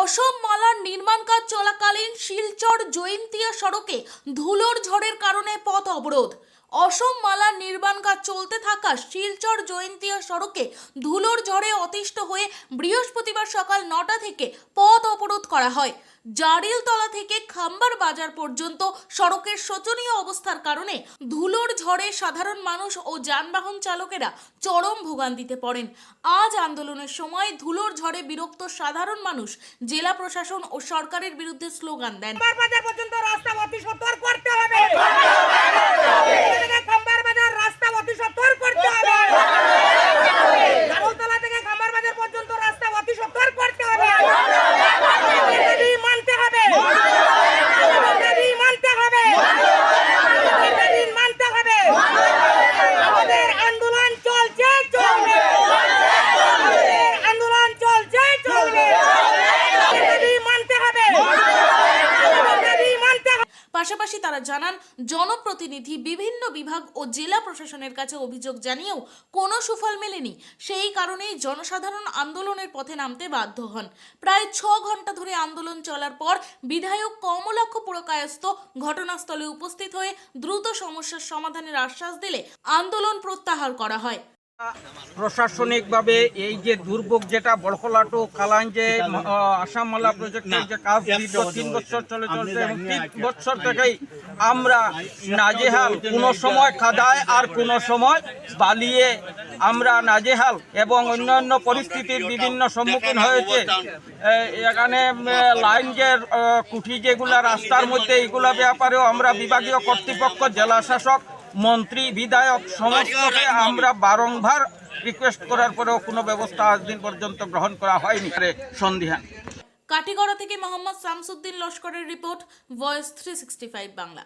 অসম মালার নির্মাণ কাজ চলাকালীন শিলচর জৈন্তিয়া সড়কে ধুলোর ঝড়ের কারণে পথ অবরোধ। অসম মালার নির্মাণ কাজ চলতে থাকা শিলচর জয়ন্তিয়া সড়কে ধুলোর ঝড়ে অতিষ্ঠ হয়ে বৃহস্পতিবার সকাল নটা থেকে পথ অবরোধ করা হয়। জারিলতলা থেকে খাম্বার বাজার পর্যন্ত সড়কের শোচনীয় অবস্থার কারণে ধুলোর ঝড়ে সাধারণ মানুষ ও যানবাহন চালকেরা চরম ভোগান্তিতে পড়েন। আজ আন্দোলনের সময় ধুলোর ঝড়ে বিরক্ত সাধারণ মানুষ জেলা প্রশাসন ও সরকারের বিরুদ্ধে স্লোগান দেন। বাজার পর্যন্ত রাস্তা অতি করতে হবে এখান থেকে খাম্বার বাজার রাস্তা অতি সত্তর করতে হবে নাগরতলা থেকে খাম্বার বাজার পর্যন্ত রাস্তা অতি সত্তর করতে হবে আমাদের দাবি মানতে হবে আমাদের দাবি মানতে হবে আমাদের দাবি মানতে হবে আমাদের আন্দোলন চলছে চলবে আমাদের আন্দোলন চলছে চলবে আমাদের দাবি মানতে হবে আমাদের দাবি মানতে হবে পাশাপাশি তারা জানান, জনপ্রতিনিধি বিভিন্ন বিভাগ ও জেলা প্রশাসনের কাছে অভিযোগ জানিয়েও কোনো সুফল মেলেনি। সেই কারণেই জনসাধারণ আন্দোলনের পথে নামতে বাধ্য হন। প্রায় ছ ঘণ্টা ধরে আন্দোলন চলার পর বিধায়ক কমলাক্ষ পুরকায়স্থ ঘটনাস্থলে উপস্থিত হয়ে দ্রুত সমস্যার সমাধানের আশ্বাস দিলে আন্দোলন প্রত্যাহার করা হয়। প্রশাসনিকভাবে এই যে দুর্ভোগ যেটা বড়খলাটো কালান যে প্রজেক্টের যে কাজ দীর্ঘ তিন বছর চলে চলছে এবং তিন বছর থেকেই আমরা নাজেহাল কোনো সময় খাদায় আর কোনো সময় বালিয়ে আমরা নাজেহাল এবং অন্যান্য পরিস্থিতির বিভিন্ন সম্মুখীন হয়েছে। এখানে লাইন যে কুঠি যেগুলা রাস্তার মধ্যে এগুলা ব্যাপারেও আমরা বিভাগীয় কর্তৃপক্ষ জেলা শাসক মন্ত্রী, বিধায়ক, সমস্তকে আমরা বারংবার রিকোয়েস্ট করার পরেও কোনো ব্যবস্থা আজ দিন পর্যন্ত গ্রহণ করা হয়নি। সন্ধিহান। কাটিগড়া থেকে মোহাম্মদ শামসুদ্দিন লস্করের রিপোর্ট ভয়েস থ্রি বাংলা।